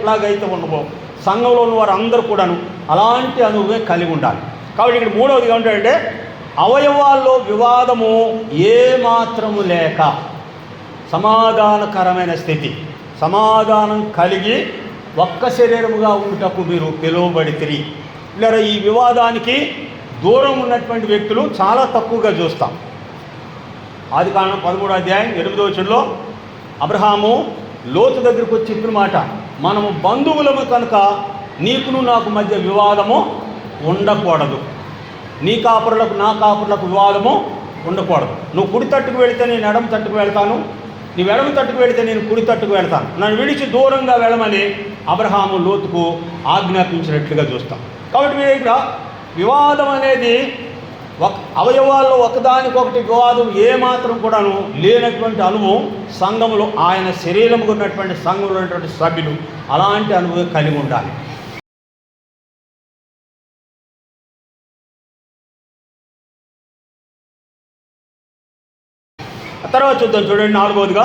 ఎట్లాగైతే ఉన్నవో సంఘంలో ఉన్న వారు అందరూ కూడాను అలాంటి అనుభవమే కలిగి ఉండాలి. కాబట్టి ఇక్కడ మూడవది ఏమిటంటే అవయవాల్లో వివాదము ఏమాత్రము లేక సమాధానకరమైన స్థితి సమాధానం కలిగి ఒక్క శరీరముగా ఉండటకు మీరు పిలువబడితిరి. లేదా ఈ వివాదానికి దూరం ఉన్నటువంటి వ్యక్తులు చాలా తక్కువగా చూస్తాం. ఆది కారణం పదమూడో అధ్యాయం ఎనిమిదో వచ్చంలో అబ్రహాము లోతు దగ్గరికి వచ్చి చెప్పిన మాట మనము బంధువులము కనుక నీకును నాకు మధ్య వివాదము ఉండకూడదు. నీ కాపురులకు నా కాపురులకు వివాదము ఉండకూడదు. నువ్వు కుడి తట్టుకు వెళితే నేను ఎడమ తట్టుకు వెళ్తాను నీ ఎడమ తట్టుకు వెళితే నేను కుడి తట్టుకు వెళ్తాను. నన్ను విడిచి దూరంగా వెళ్ళమని అబ్రహాము లోతుకు ఆజ్ఞాపించినట్లుగా చూస్తాం. కాబట్టి మీరు ఇక్కడ వివాదం అనేది ఒక అవయవాల్లో ఒకదానికొకటి వివాదం ఏమాత్రం కూడాను లేనటువంటి అనుభవం సంఘంలో ఆయన శరీరం ఉన్నటువంటి సంఘంలో ఉన్నటువంటి సభ్యులు అలాంటి అనుభవం కలిగి ఉండాలి. ఆ తర్వాత చూద్దాం చూడండి నాలుగవదిగా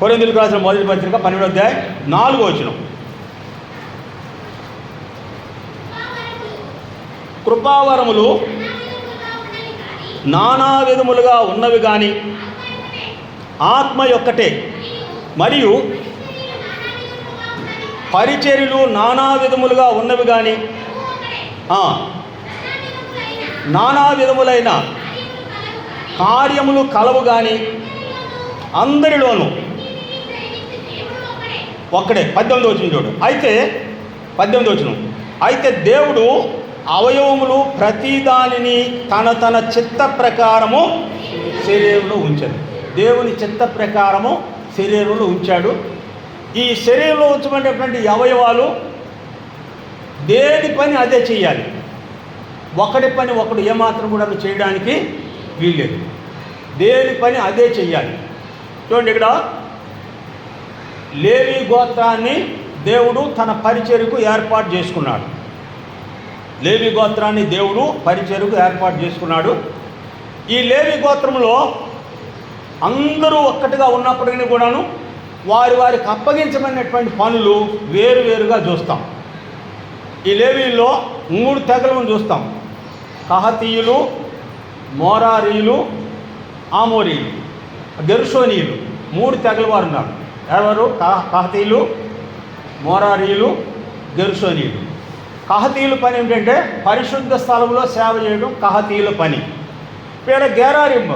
కొరిందులకు రాసిన మొదటి పత్రిక పన్నెండో అధ్యాయం నాలుగో వచ్చినాం కృపావరములు నానా విధములుగా ఉన్నవి కానీ ఆత్మ యొక్కటే. మరియు పరిచర్యలు నానా విధములుగా ఉన్నవి కానీ నానా విధములైన కార్యములు కలవు కానీ అందరిలోనూ ఒక్కడే. పద్దెనిమిది వచ్చిన చూడు. అయితే పద్దెనిమిది వచ్చిన అయితే దేవుడు అవయవములు ప్రతిదానిని తన తన చిత్త ప్రకారము శరీరంలో ఉంచాడు. దేవుని చిత్త ప్రకారము శరీరంలో ఉంచాడు. ఈ శరీరంలో ఉంచబడినటువంటి అవయవాలు దేని పని అదే చేయాలి. ఒకటి పని ఒకడు ఏమాత్రం కూడా చేయడానికి వీల్లేదు. దేని పని అదే చేయాలి. చూడండి ఇక్కడ. లేవి గోత్రాన్ని దేవుడు తన పరిచర్యకు ఏర్పాటు చేసుకున్నాడు. లేవి గోత్రాన్ని దేవుడు పరిచయకు ఏర్పాటు చేసుకున్నాడు. ఈ లేవి గోత్రంలో అందరూ ఒక్కటిగా ఉన్నప్పటికీ కూడాను వారి వారికి అప్పగించబడినటువంటి పనులు వేరువేరుగా చూస్తాం. ఈ లేవీల్లో మూడు తెగలను చూస్తాం. కహతీయులు మోరారీలు ఆమోరీలు గెరుసోనీయులు మూడు తెగల వారు ఉన్నారు. ఎవరు? కహ- కహతీయులు మోరారీలు గెరుసోనీయులు కహతీయుల పని ఏమిటంటే పరిశుద్ధ స్థలంలో సేవ చేయడం కహతీయుల పని. ఇక్కడ గేరారింబ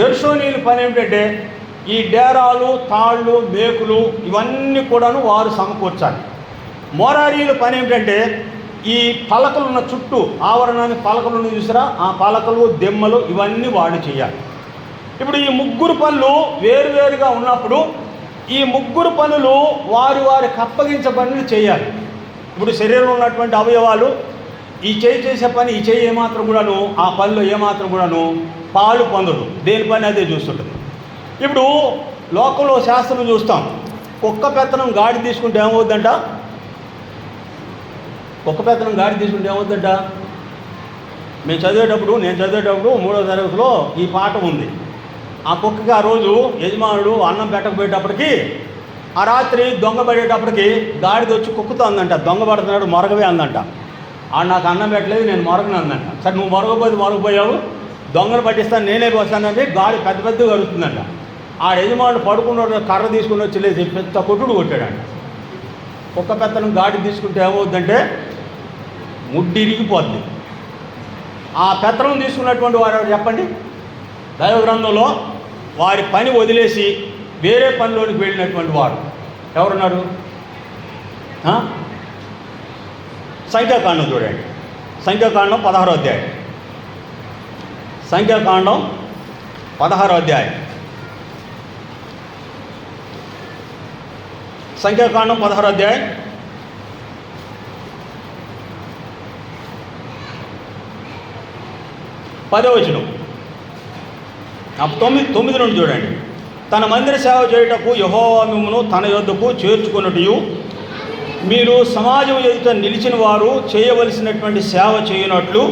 గెర్షోనీయుల పని ఏమిటంటే ఈ డేరాలు తాళ్ళు మేకులు ఇవన్నీ కూడాను వారు సమకూర్చాలి. మోరారీల పని ఏమిటంటే ఈ పలకలు ఉన్న చుట్టూ ఆవరణాన్ని పలకలు ఉన్న ఆ పలకలు దెమ్మలు ఇవన్నీ వాడు చేయాలి. ఇప్పుడు ఈ ముగ్గురు పనులు వేరువేరుగా ఉన్నప్పుడు ఈ ముగ్గురు పనులు వారి వారికి అప్పగించబడినవి చేయాలి. ఇప్పుడు శరీరంలో ఉన్నటువంటి అవయవాలు ఈ చేయి చేసే పని ఈ చేయి ఏమాత్రం కూడాను ఆ పనిలో ఏమాత్రం కూడాను పాలు పొందడు దేని పని అదే చూస్తుంటుంది. ఇప్పుడు లోకంలో శాస్త్రం చూస్తాం. కుక్క పెత్తనం గాడి తీసుకుంటే ఏమవుద్దంట? కుక్క పెత్తనం గాడి తీసుకుంటే ఏమవుద్దంట? మేము చదివేటప్పుడు నేను చదివేటప్పుడు మూడో తరగతిలో ఈ పాఠం ఉంది. ఆ కుక్కకి ఆ రోజు యజమానుడు అన్నం పెట్టకపోయేటప్పటికి ఆ రాత్రి దొంగ పడేటప్పటికి గాడిద వచ్చి కుక్కుతో అందంట. దొంగ పడుతున్నాడు మొరగవే అందంట. ఆ నాకు అన్నం పెట్టలేదు నేను మొరగను అందంట. సరే నువ్వు మొరగపోతే మొరగపోయావు దొంగను పట్టిస్తాను నేనే పోస్తానంటే గాడి పెద్ద పెద్దగా కలుగుతుందంట ఆ యజమానుడు పడుకున్న కర్ర తీసుకుని వచ్చి పెద్ద కొట్టుడు కొట్టాడంట. కుక్క పెత్తనం గాడి తీసుకుంటే ఏమవుద్దంటే ముడ్డి ఇరిగిపోద్ది. ఆ పెత్తనం తీసుకున్నటువంటి వారు ఎవరు చెప్పండి? దైవ గ్రంథంలో వారి పని వదిలేసి వేరే పనిలోనికి వెళ్ళినటువంటి వారు ఎవరున్నారు? సంఖ్యాకాండం చూడండి. సంఖ్యాకాండం పదహారో అధ్యాయం. సంఖ్యాకాండం పదహారో అధ్యాయం. సంఖ్యాకాండం పదహారో అధ్యాయం. పదవచనం తొమ్మిది తొమ్మిది నుండి చూడండి. తన మందిర సేవ చేయుటకు యహోవామిమును తన యొద్దకు చేర్చుకొనుటయు. మీరు సమాజం ఎదుట నిలిచిన వారు చేయవలసినటువంటి సేవ చేయనట్లు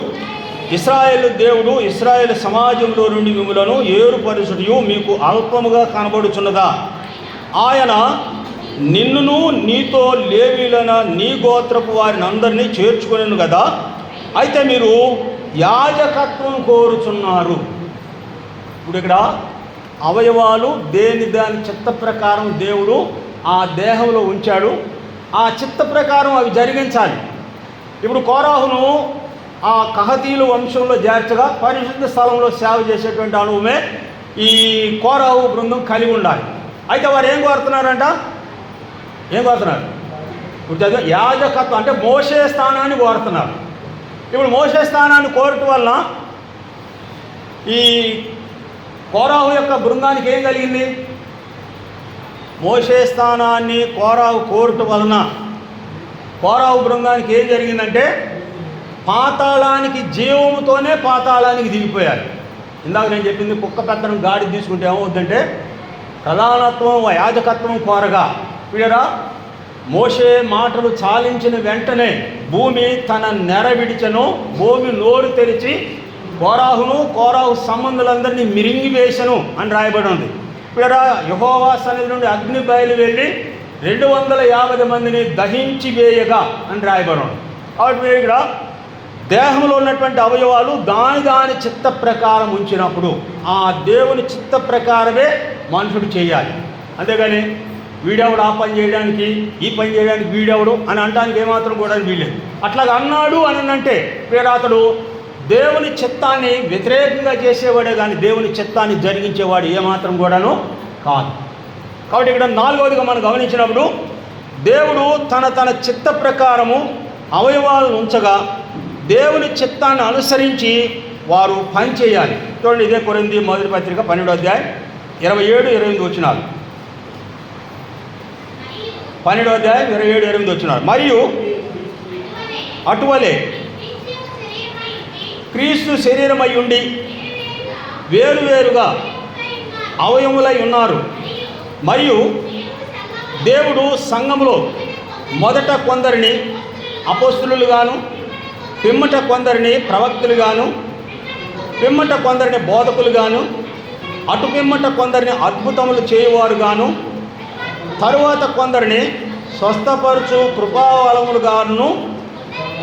ఇస్రాయేల్ దేవుడు ఇస్రాయేల్ సమాజంలో నుండి మిమ్మలను ఏరుపరుచుటయు మీకు అల్పముగా కనబడుచున్నదా. ఆయన నిన్నును నీతో లేవీలైన నీ గోత్రపు వారిని అందరినీ చేర్చుకునేను కదా అయితే మీరు యాజకత్వం కోరుచున్నారు. ఇప్పుడు ఇక్కడ అవయవాలు దేని దాని చిత్త ప్రకారం దేవుడు ఆ దేహంలో ఉంచాడు. ఆ చిత్త ప్రకారం అవి జరిగించాలి. ఇప్పుడు కోరాహును ఆ కహతీలు వంశంలో చేర్చగా పరిశుద్ధ స్థలంలో సేవ చేసేటువంటి అనుభవమే ఈ కోరాహు బృందం కలిగి ఉండాలి. అయితే వారు ఏం కోరుతున్నారంట? ఏం కోరుతున్నారు? ఇప్పుడు యాజకత్వం అంటే మోసే స్థానాన్ని కోరుతున్నారు. ఇప్పుడు మోసే స్థానాన్ని కోరటం వల్ల ఈ కోరాహు యొక్క బృందానికి ఏం కలిగింది? మోసే స్థానాన్ని కోరాహు కోరటం వలన. కోరాహు బృందానికి ఏం జరిగిందంటే పాతాళానికి జీవముతోనే పాతాళానికి దిగిపోయారు. ఇందాక నేను చెప్పింది కుక్క పెత్తనం గాడి తీసుకుంటే ఏమవుద్దంటే ప్రధానత్వం యాజకత్వం కోరగా. వీడరా? మోసే మాటలు చాలించిన వెంటనే భూమి తన నెర విడిచను భూమి నోరు తెరిచి కోరాహును కోరాహు సంబంధులందరినీ మిరింగివేశను అని రాయబడి ఉంది. ఇక్కడ యహోవా సన్నిధి నుండి అగ్ని బయలు వెళ్ళి రెండు వందల యాభై మందిని దహించి వేయగా అని రాయబడి ఉంది. కాబట్టి ఇక్కడ దేహంలో ఉన్నటువంటి అవయవాలు దాని దాని చిత్త ప్రకారం ఉంచినప్పుడు ఆ దేవుని చిత్త ప్రకారమే మనుషుడు చేయాలి. అంతేగాని వీడెవడు ఆ పని చేయడానికి ఈ పని చేయడానికి వీడెవడు అని అనడానికి ఏమాత్రం కూడా వీలేదు అట్లాగా అన్నాడు అని అంటే పేరు అతడు దేవుని చిత్తాన్ని వ్యతిరేకంగా చేసేవాడే కానీ దేవుని చిత్తాన్ని జరిగించేవాడు ఏమాత్రం కూడాను కాదు. కాబట్టి ఇక్కడ నాలుగవదిగా మనం గమనించినప్పుడు దేవుడు తన తన చిత్త ప్రకారము అవయవాలను ఉంచగా దేవుని చిత్తాన్ని అనుసరించి వారు పని చేయాలి. చూడండి ఇదే కొరింది మొదటి పత్రిక పన్నెండో అధ్యాయం ఇరవై ఏడు ఇరవై ఎనిమిది వచ్చినారు పన్నెండో అధ్యాయం ఇరవై ఏడు ఇరవై ఎనిమిది వచ్చినారు మరియు అటువలే క్రీస్తు శరీరమై ఉండి వేరువేరుగా అవయములై ఉన్నారు. మరియు దేవుడు సంఘములో మొదట కొందరిని అపోస్తులుగాను పిమ్మట కొందరిని ప్రవక్తులుగాను పిమ్మట కొందరిని బోధకులుగాను అటు పిమ్మట కొందరిని అద్భుతములు చేయువారుగాను తరువాత కొందరిని స్వస్థపరచు కృపావలములుగాను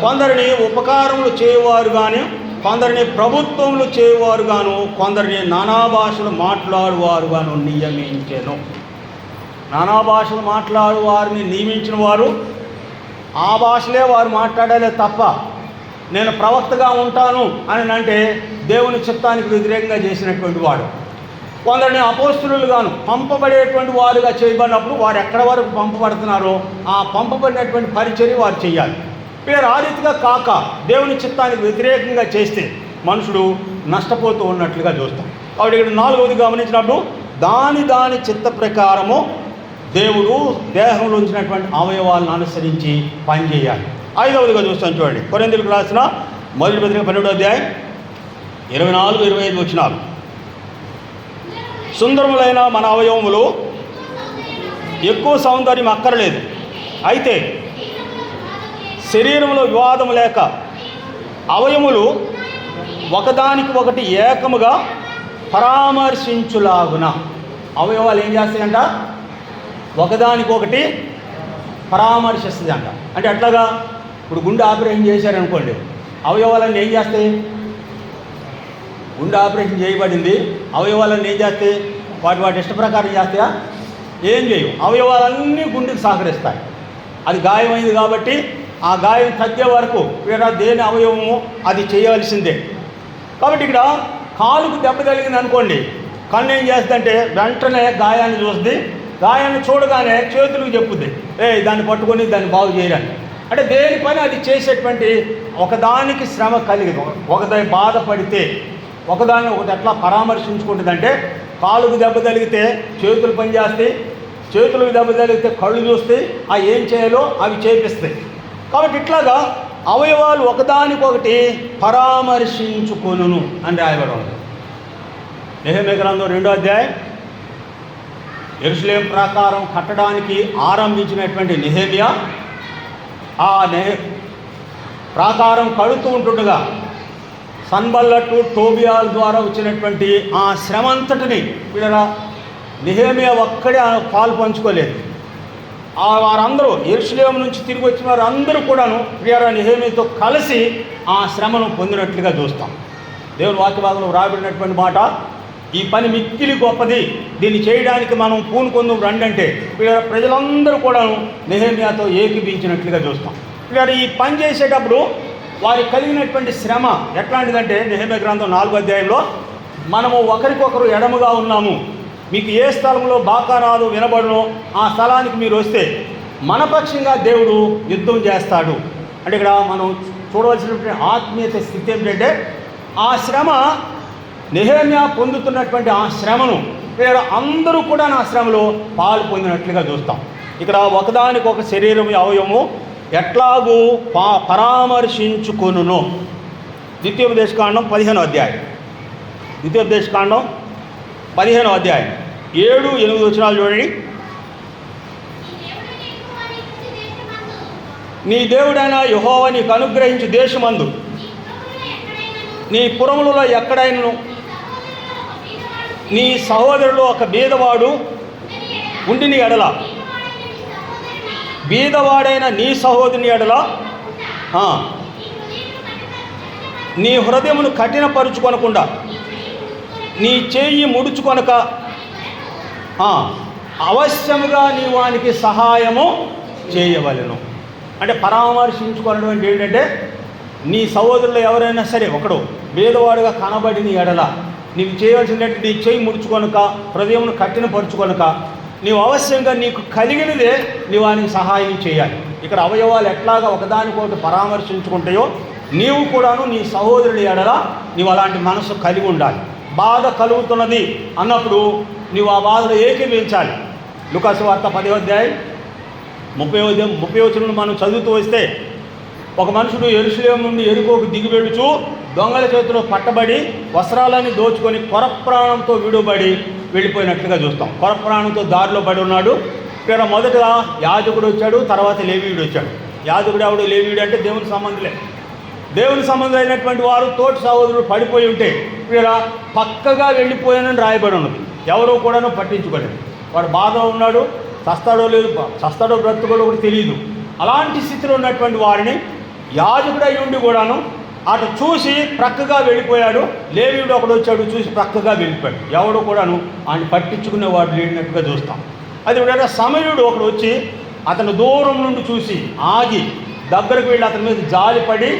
కొందరిని ఉపకారములు చేయువారు కానీ కొందరిని ప్రభుత్వములు చేయవారు గాను కొందరిని నానా భాషలు మాట్లాడువారు గాను నియమించెను. నానా భాషలు మాట్లాడు వారిని నియమించిన వారు ఆ భాషలే వారు మాట్లాడాలే తప్ప నేను ప్రవక్తగా ఉంటాను అని అంటే దేవుని చిత్తానికి వ్యతిరేకంగా చేసినటువంటి వాడు. కొందరిని అపోస్తులుగాను పంపబడేటువంటి వారుగా చేయబడినప్పుడు వారు ఎక్కడ వరకు పంపబడుతున్నారో ఆ పంపబడినటువంటి పరిచర్య వారు చేయాలి. పేరు ఆ రీతిగా కాక దేవుని చిత్తానికి వ్యతిరేకంగా చేస్తే మనుషుడు నష్టపోతూ ఉన్నట్లుగా చూస్తాం. కాబట్టి ఇక్కడ నాలుగవది గమనించినప్పుడు దాని దాని చిత్త ప్రకారము దేవుడు దేహంలో ఉంచినటువంటి అవయవాలను అనుసరించి పనిచేయాలి ఐదవదిగా చూస్తాం చూడండి. కొరిందులకు రాసిన మొదటి పత్రిక పన్నెండో అధ్యాయం ఇరవై నాలుగు ఇరవై ఐదు వచ్చినారు సుందరములైన మన అవయవములు ఎక్కువ సౌందర్యం అక్కర్లేదు. అయితే శరీరంలో వివాదం లేక అవయములు ఒకదానికి ఒకటి ఏకముగా పరామర్శించులాగున. అవయవాలు ఏం చేస్తాయంట? ఒకదానికొకటి పరామర్శిస్తుంది అంట అంటే ఎట్లాగా ఇప్పుడు గుండె ఆపరేషన్ చేశారనుకోండి అవయవాలన్నీ ఏం చేస్తాయి? గుండె ఆపరేషన్ చేయబడింది అవయవాలన్నీ ఏం చేస్తాయి? వాటి వాటి ఇష్ట ప్రకారం చేస్తాయా? ఏం చేయవు. అవయవాలన్నీ గుండెకి సహకరిస్తాయి. అది గాయమైంది కాబట్టి ఆ గాయం తగ్గే వరకు వేరే దేని అవయవము అది చేయవలసిందే కాబట్టి ఇక్కడ కాలుకు దెబ్బ తగిలింది అనుకోండి కన్ను ఏం చేస్తుందంటే వెంటనే గాయాన్ని చూస్తుంది. గాయాన్ని చూడగానే చేతులకు చెప్పుద్ది. ఏ దాన్ని పట్టుకొని దాన్ని బాగు చేయరని. అంటే దేని పని అది చేసేటువంటి ఒకదానికి శ్రమ కలిగి ఒకదాని బాధపడితే ఒకదాన్ని ఒకటి ఎట్లా పరామర్శించుకుంటుందంటే కాలుకు దెబ్బ తగిలితే చేతులు పనిచేస్తాయి చేతులకు దెబ్బ తగిలితే కళ్ళు చూస్తాయి ఆ ఏం చేయాలో అవి చేపిస్తాయి. కాబట్టి ఇట్లాగా అవయవాలు ఒకదానికొకటి పరామర్శించుకొనును అని రాయబడి ఉంది. నెహమే గ్రంథం రెండో అధ్యాయం ఎరుసలేం ప్రాకారం కట్టడానికి ఆరంభించినటువంటి నెహేమియా ఆ నెహ ప్రాకారం కడుతూ ఉంటుండగా సన్బల్లట్టు టోబియాల ద్వారా వచ్చినటువంటి ఆ శ్రమంతటిని వీళ్ళ నిహేమియా ఒక్కడే ఆ పాలు పంచుకోలేదు. ఆ వారందరూ ఎరుసలేం నుంచి తిరిగి వచ్చిన వారు అందరూ కూడాను ప్రియరా నిహేమితో కలిసి ఆ శ్రమను పొందినట్లుగా చూస్తాం. దేవుని వాక్యభాగంలో రాబడినటువంటి మాట ఈ పని మిక్కిలి గొప్పది. దీన్ని చేయడానికి మనం పూనుకొందు రండి అంటే ప్రజలందరూ కూడాను నిహేమియాతో ఏకీపించినట్లుగా చూస్తాం. వీళ్ళ ఈ పని చేసేటప్పుడు వారికి కలిగినటువంటి శ్రమ ఎట్లాంటిదంటే నిహేమ గ్రంథం నాలుగో అధ్యాయంలో మనము ఒకరికొకరు ఎడముగా ఉన్నాము. మీకు ఏ స్థలంలో బాకారాలు వినబడునో ఆ స్థలానికి మీరు వస్తే మనపక్షంగా దేవుడు యుద్ధం చేస్తాడు. అంటే ఇక్కడ మనం చూడవలసినటువంటి ఆత్మీయత స్థితి ఏమిటంటే ఆ శ్రమ నిహేమ్య పొందుతున్నటువంటి ఆ శ్రమను ఇక్కడ అందరూ కూడా నా శ్రమలో పాలు పొందినట్లుగా చూస్తాం. ఇక్కడ ఒకదానికి ఒక శరీరం అవయవము ఎట్లాగూ పా పరామర్శించుకొనును. ద్వితీయోపదేశకాండం పదిహేను అధ్యాయం. ద్వితీయోపదేశకాండం పదిహేను అధ్యాయం. ఏడు ఎనిమిది వచనాలు చూడండి. నీ దేవుడైన యహోవ నీకు అనుగ్రహించు దేశమందు. నీ పురములలో ఎక్కడైనను? నీ సహోదరుడు ఒక బీదవాడు ఉండిని ఎడల. బీదవాడైన నీ సహోదరుని ఎడల. నీ హృదయమును కఠినపరుచుకొనకుండా. నీ చేయి ముడుచుకొనక. అవశ్యముగా నీ వానికి సహాయము చేయవలను. అంటే పరామర్శించుకోవడం అంటే ఏంటంటే నీ సహోదరులు ఎవరైనా సరే ఒకడు భేదవాడుగా కనబడిన ఎడల నీకు చేయవలసిందంటే నీ చేయి ముడుచుకొనక హృదయమును కట్టినపరుచుకొనక నీవు అవశ్యంగా నీకు కలిగినదే నీవు వానికి సహాయం చేయాలి. ఇక్కడ అవయవాలు ఎట్లాగా ఒకదానికొకటి పరామర్శించుకుంటాయో నీవు కూడాను నీ సహోదరుడి ఎడల నీవు అలాంటి మనసు కలిగి ఉండాలి. బాధ కలుగుతున్నది అన్నప్పుడు నీవు ఆ బాధను ఏకీవించాలి లుకాసు వార్త పది అధ్యాయం ముప్పై ఉదయం ముప్పై వచ్చిన మనం చదువుతూ వస్తే ఒక మనుషుడు ఎరుసలేం నుండి ఎరుకోకు దిగివెడుచు దొంగల చేతిలో పట్టబడి వస్త్రాలని దోచుకొని కొరప్రాణంతో విడుబడి వెళ్ళిపోయినట్లుగా చూస్తాం. కొరప్రాణంతో దారిలో పడి ఉన్నాడు. ఇక్కడ మొదటగా యాజకుడు వచ్చాడు తర్వాత లేవీయుడు వచ్చాడు. యాజకుడు ఆవిడ లేవీయుడు అంటే దేవుని సంబంధులే దేవుని సంబంధమైనటువంటి వారు తోటి సహోదరుడు పడిపోయి ఉంటే ఇక్కడ పక్కగా వెళ్ళిపోయానని రాయబడి ఉన్నది. ఎవరో కూడాను పట్టించుకోలేదు. వాడు బాధలో ఉన్నాడు చస్తాడో లేదు చస్తాడో బ్రతుకోడో కూడా తెలియదు అలాంటి స్థితిలో ఉన్నటువంటి వారిని యాజకుడై ఉండి కూడాను అటు చూసి ప్రక్కగా వెళ్ళిపోయాడు. లేవిడు ఒకడు వచ్చాడు చూసి ప్రక్కగా వెళ్ళిపోయాడు. ఎవడు కూడాను ఆయన పట్టించుకునే వాడు లేనట్టుగా చూస్తాం. అది కూడా సమయుడు ఒకడు వచ్చి అతను దూరం నుండి చూసి ఆగి దగ్గరకు వెళ్ళి అతని మీద జాలిపడి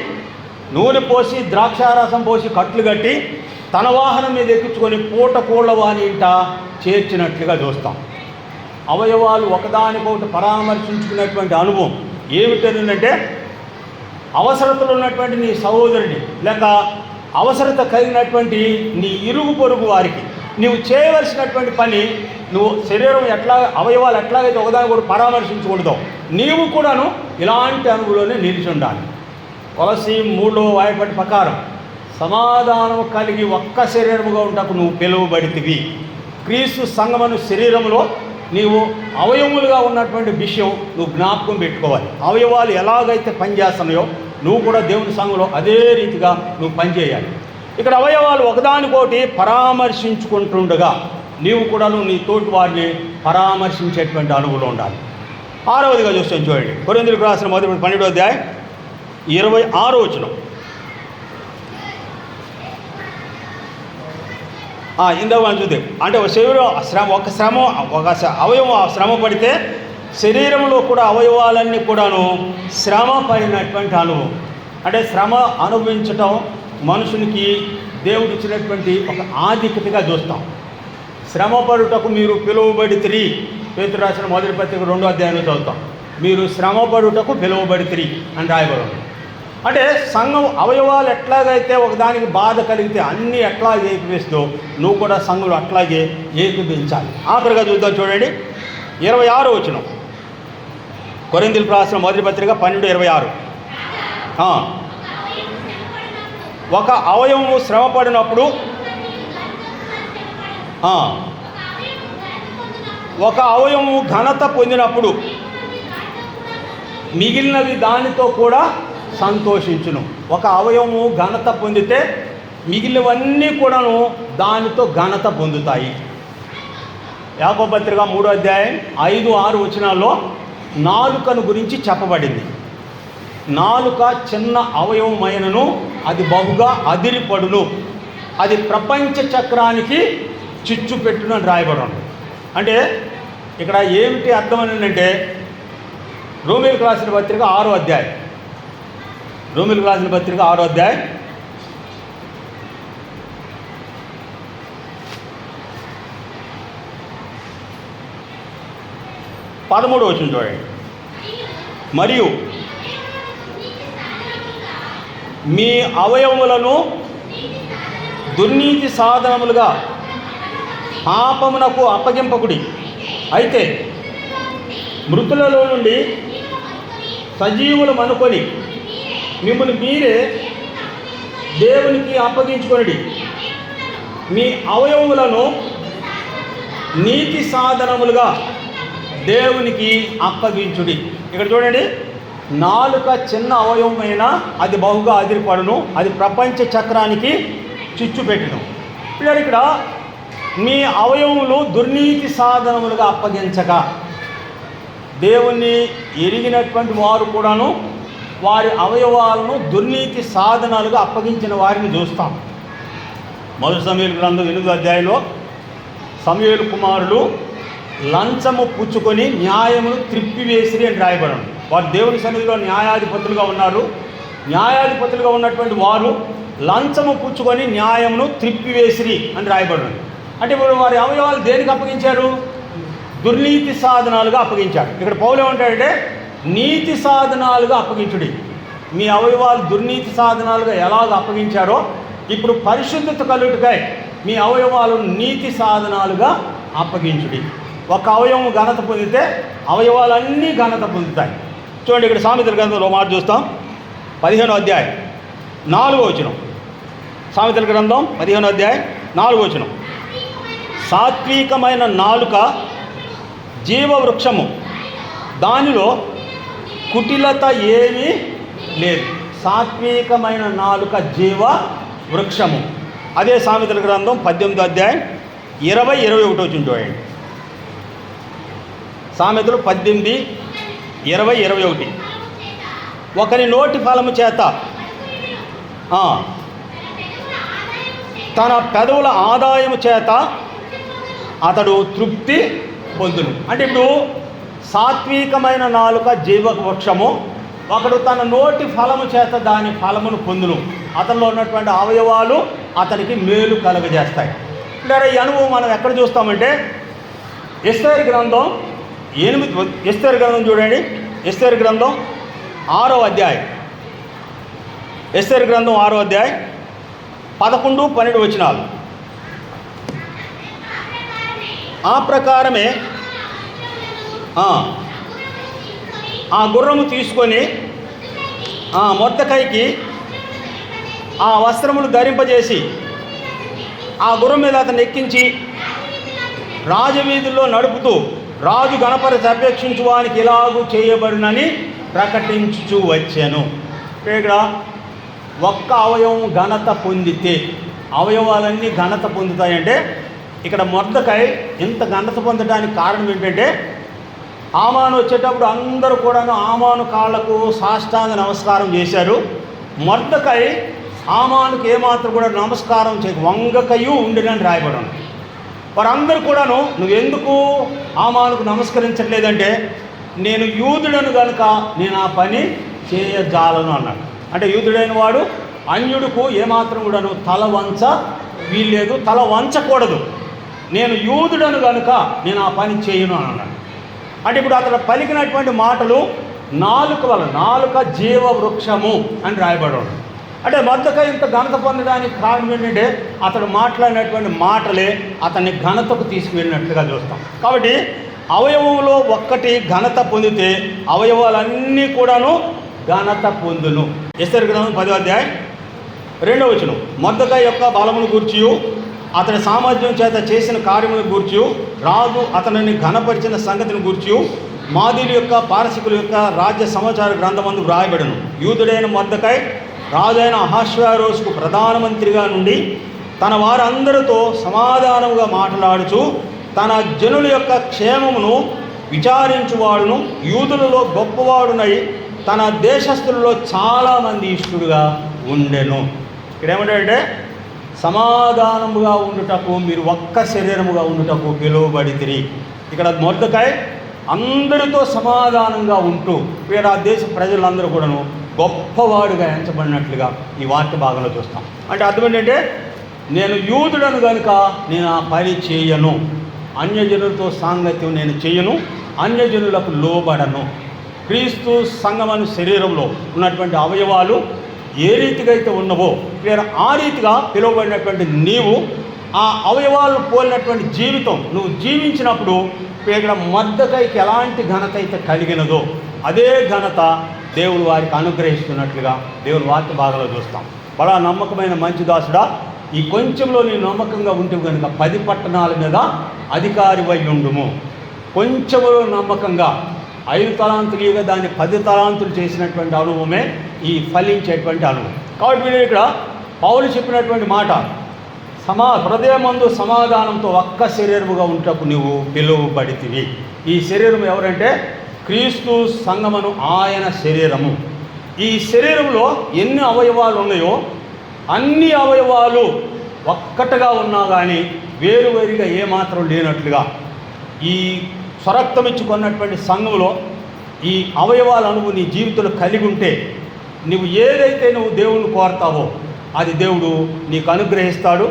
నూనె పోసి ద్రాక్షారసం పోసి కట్లు కట్టి తన వాహనం మీద ఎక్కించుకొని పూట కోళ్ళ ఇంట చేర్చినట్లుగా చూస్తాం. అవయవాలు ఒకదానికొకటి పరామర్శించుకున్నటువంటి అనుభవం ఏమిటంటే అవసరతలో ఉన్నటువంటి నీ సహోదరుని లేక అవసరత కలిగినటువంటి నీ ఇరుగు పొరుగు వారికి నువ్వు చేయవలసినటువంటి పని నువ్వు శరీరం ఎట్లా అవయవాలు ఎట్లాగైతే ఒకదాని కూడా పరామర్శించకూడదో నీవు కూడాను ఇలాంటి అనుభవంలోనే నిలిచి ఉండాలి. కొలసి మూడో వాయపటి ప్రకారం సమాధానం కలిగి ఒక్క శరీరముగా ఉంటకు నువ్వు పిలువబడితివి. క్రీస్తు సంగమను శరీరంలో నీవు అవయవములుగా ఉన్నటువంటి విషయం నువ్వు జ్ఞాపకం పెట్టుకోవాలి. అవయవాలు ఎలాగైతే పనిచేస్తున్నాయో నువ్వు కూడా దేవుని సంఘంలో అదే రీతిగా నువ్వు పనిచేయాలి. ఇక్కడ అవయవాలు ఒకదానికోటి పరామర్శించుకుంటుండగా నీవు కూడా నీ తోటి వారిని పరామర్శించేటువంటి అనుభవం ఉండాలి. ఆరవదిగా చూస్తాం చూడండి. కొరిందులకు రాసిన మొదటి పన్నెండో అధ్యాయం ఇరవై ఆరో వచనం. ఇందాక మనం చూద్దాం. అంటే ఒక శరీరం శ్రమ ఒక శ్రమ ఒక అవయవం శ్రమ పడితే శరీరంలో కూడా అవయవాలన్నీ కూడాను శ్రమ పడినటువంటి అనుభవం. అంటే శ్రమ అనుభవించటం మనుషునికి దేవుడు ఇచ్చినటువంటి ఒక ఆధిక్యతగా చూస్తాం. శ్రమ పడుటకు మీరు పిలువబడి తిరి పేతురు రాసిన మొదటి పత్రిక రెండో అధ్యాయంలో చదువుతాం. మీరు శ్రమ పడుటకు పిలువబడి అని రాయబడి అంటే సంఘం అవయవాలు ఎట్లాగైతే ఒకదానికి బాధ కలిగితే అన్నీ ఎట్లా ఏకీపిస్తూ నువ్వు కూడా సంఘులు అట్లాగే ఏకీపించాలి ఆఖరిగా చూద్దాం చూడండి. ఇరవై ఆరు వచ్చిన కొరిందులు రాసిన మొదటి పత్రిక పన్నెండు ఇరవై ఆరు. ఒక అవయవము శ్రమపడినప్పుడు పడినప్పుడు ఒక అవయవము ఘనత పొందినప్పుడు మిగిలినవి దానితో కూడా సంతోషించును. ఒక అవయవము ఘనత పొందితే మిగిలినవన్నీ కూడాను దానితో ఘనత పొందుతాయి. యాకోపత్రిక మూడో అధ్యాయం ఐదు ఆరు వచనాల్లో నాలుకను గురించి చెప్పబడింది. నాలుక చిన్న అవయవమైనను అది బహుగా అదిరిపడును. అది ప్రపంచ చక్రానికి చిచ్చు పెట్టును అని రాయబడి అంటే ఇక్కడ ఏమిటి అర్థం అని అంటే రోమిల్ రాసిన పత్రిక ఆరో అధ్యాయం. రోమిలకు రాసిన పత్రిక ఆరో అధ్యాయం. పదమూడు వచ్చిన చూడండి. మరియు మీ అవయవములను దుర్నీతి సాధనములుగా పాపమునకు అప్పగింపకుడి. అయితే మృతులలో నుండి సజీవులు అనుకొని మిమ్మల్ని మీరే దేవునికి అప్పగించుకొనిడి. మీ అవయవములను నీతి సాధనములుగా దేవునికి అప్పగించుడి. ఇక్కడ చూడండి నాలుక చిన్న అవయవమైన అది బహుగా అదిరిపడును అది ప్రపంచ చక్రానికి చిచ్చు పెట్టును. పిల్లలు ఇక్కడ మీ అవయవములు దుర్నీతి సాధనములుగా అప్పగించక దేవుణ్ణి ఎరిగినటువంటి వారు కూడాను వారి అవయవాలను దుర్నీతి సాధనాలుగా అప్పగించిన వారిని చూస్తాం. మొదటి సమయలు గ్రంథం ఎనిమిది అధ్యాయంలో సమయలు కుమారులు లంచము పుచ్చుకొని న్యాయమును త్రిప్పివేసిరి అని రాయబడను. వారు దేవుని సన్నిధిలో న్యాయాధిపతులుగా ఉన్నారు. న్యాయాధిపతులుగా ఉన్నటువంటి వారు లంచము పుచ్చుకొని న్యాయమును త్రిప్పివేసిరి అని రాయబడను. అంటే ఇప్పుడు వారి అవయవాలు దేనికి అప్పగించారు? దుర్నీతి సాధనాలుగా అప్పగించారు. ఇక్కడ పౌలు ఏమంటాడంటే నీతి సాధనాలుగా అప్పగించుడి. మీ అవయవాలు దుర్నీతి సాధనాలుగా ఎలాగ అప్పగించారో ఇప్పుడు పరిశుద్ధత కలుగుటకై మీ అవయవాలను నీతి సాధనాలుగా అప్పగించుడి. ఒక అవయవం ఘనత పొందితే అవయవాలన్నీ ఘనత పొందుతాయి. చూడండి ఇక్కడ సామెతల గ్రంథంలో మాట చూస్తాం. పదిహేనో అధ్యాయం నాలుగో వచనం. సామెతల గ్రంథం పదిహేనో అధ్యాయం నాలుగో వచనం. సాత్వికమైన నాలుక జీవవృక్షము. దానిలో కుటిలత ఏమీ లేదు. సాత్వికమైన నాలుక జీవ వృక్షము. అదే సామెతల గ్రంథం పద్దెనిమిది అధ్యాయం ఇరవై ఇరవై ఒకటి వచ్చింది చూడండి. సామెతలు పద్దెనిమిది ఇరవై ఇరవై ఒకటి. ఒకరి నోటి ఫలము చేత తన పెదవుల ఆదాయము చేత అతడు తృప్తి పొందును. అంటే ఇప్పుడు సాత్వికమైన నాలుక జీవ వృక్షము ఒకడు తన నోటి ఫలము చేత దాని ఫలమును పొందును. అతనిలో ఉన్నటువంటి అవయవాలు అతనికి మేలు కలుగజేస్తాయి. లేదా ఈ అనుభవం మనం ఎక్కడ చూస్తామంటే ఎస్తేర్ గ్రంథం ఎనిమిది ఎస్తేర్ గ్రంథం చూడండి. ఎస్తేర్ గ్రంథం ఆరో అధ్యాయం. ఎస్తేర్ గ్రంథం ఆరో అధ్యాయం పదకొండు పన్నెండు వచనాలు. ఆ ప్రకారమే ఆ, గుర్రము తీసుకొని ఆ మొత్తకైకి ఆ వస్త్రములు ధరింపజేసి ఆ గుర్రం మీద అతను ఎక్కించి రాజవీధుల్లో నడుపుతూ రాజు గణపతి అపేక్షించు వానికి ఇలాగూ చేయబడినని ప్రకటించుచు వచ్చాను. ఇక్కడ ఒక్క అవయవం ఘనత పొందితే అవయవాలన్నీ ఘనత పొందుతాయంటే ఇక్కడ మొద్దకై ఇంత ఘనత పొందడానికి కారణం ఏంటంటే ఆమాను వచ్చేటప్పుడు అందరూ కూడాను ఆమాను కాళ్ళకు సాష్టాంగ నమస్కారం చేశారు. మొట్టకై ఆమానుకు ఏమాత్రం కూడా నమస్కారం చే వంగకయు ఉండినని రాయబడను వారందరూ కూడాను నువ్వెందుకు ఆమానుకు నమస్కరించట్లేదంటే నేను యూదుడను గనుక నేను ఆ పని చేయజాలను అన్నాడు. అంటే యూదుడైన వాడు అన్యుడుకు ఏమాత్రం కూడాను తల వంచ వీల్లేదు తల వంచకూడదు. నేను యూదుడను గనుక నేను ఆ పని చేయను అన్నాడు. అంటే ఇప్పుడు అతను పలికినటువంటి మాటలు నాలుక వల్ల నాలుక జీవ వృక్షము అని రాయబడి అంటే మద్దక ఇంత ఘనత పొందడానికి కారణం ఏంటంటే అతడు మాట్లాడినటువంటి మాటలే అతన్ని ఘనతకు తీసుకువెళ్ళినట్లుగా చూస్తాం. కాబట్టి అవయవంలో ఒక్కటి ఘనత పొందితే అవయవాలన్నీ కూడాను ఘనత పొందును. ఎస్తర్ గ్రంథం పదో అధ్యాయం రెండవ వచనం. మద్దక యొక్క బలమును గూర్చియు. అతని సామర్థ్యం చేత చేసిన కార్యములను గూర్చి రాజు అతనిని ఘనపరిచిన సంగతిని గూర్చి మాదిరి యొక్క పారసికుల యొక్క రాజ్య సమాచార గ్రంథమందు వ్రాయబడను. యూదుడైన మొద్దకై రాజైన అహాశ్వారోస్కు ప్రధానమంత్రిగా నుండి తన వారందరితో సమాధానముగా మాట్లాడుచు తన జనుల యొక్క క్షేమమును విచారించువాడును. యూదులలో గొప్పవాడునై తన దేశస్థులలో చాలామంది ఇష్టడుగా ఉండెను. ఇక్కడ ఏమంటాడంటే సమాధానముగా ఉండుటకు మీరు ఒక్క శరీరముగా ఉండుటకు పిలువబడి ఇక్కడ మొదకాయ అందరితో సమాధానంగా ఉంటూ వీరు ఆ దేశ ప్రజలందరూ కూడాను గొప్పవాడుగా ఎంచబడినట్లుగా ఈ వాక్య భాగంలో చూస్తాం. అంటే అర్థం ఏంటంటే నేను యూదుడను కనుక నేను ఆ పని చేయను. అన్యజనులతో సాంగత్యం నేను చేయను. అన్యజనులకు లోబడను. క్రీస్తు సంగమను శరీరంలో ఉన్నటువంటి అవయవాలు ఏ రీతిగా అయితే ఉన్నవో లేదా ఆ రీతిగా పిలువబడినటువంటి నీవు ఆ అవయవాలు పోలినటువంటి జీవితం నువ్వు జీవించినప్పుడు ఇక్కడ మద్దకైకి ఎలాంటి ఘనత అయితే కలిగినదో అదే ఘనత దేవుడు వారికి అనుగ్రహిస్తున్నట్లుగా దేవుని వాక్య భాగంలో చూస్తాం. బడా నమ్మకమైన మంచి దాసుడా ఈ కొంచెంలో నీ నమ్మకంగా ఉంటే కనుక పది పట్టణాల మీద అధికారి వై ఉండుము. కొంచెంలో నమ్మకంగా ఐదు తలాంతులు ఇక దాన్ని పది తలాంతులు చేసినటువంటి అనుభవమే ఈ ఫలించేటువంటి అనుభవం. కాబట్టి మీరు ఇక్కడ పౌలు చెప్పినటువంటి మాట సమా హృదయమందు సమాధానంతో ఒక్క శరీరముగా ఉంటకు నువ్వు పిలువబడితివి. ఈ శరీరం ఎవరంటే? క్రీస్తు సంగమను ఆయన శరీరము. ఈ శరీరంలో ఎన్ని అవయవాలు ఉన్నాయో అన్ని అవయవాలు ఒక్కటగా ఉన్నా కానీ వేరువేరుగా ఏమాత్రం లేనట్లుగా ఈ స్వరక్తమిచ్చి సంఘంలో ఈ అవయవాల అనువు నీ జీవితంలో కలిగి ఉంటే నువ్వు ఏదైతే నువ్వు దేవుని కోరతావో అది దేవుడు నీకు అనుగ్రహిస్తాడు.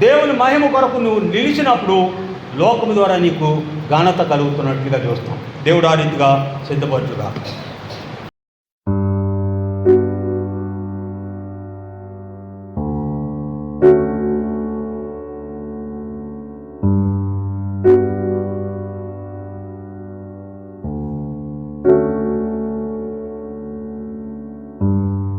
దేవుని మహిమ కొరకు నువ్వు నిలిచినప్పుడు లోకము ద్వారా నీకు ఘనత కలుగుతున్నట్లుగా చూస్తాం. దేవుడు ఆ రీతిగా సిద్ధపరచుగా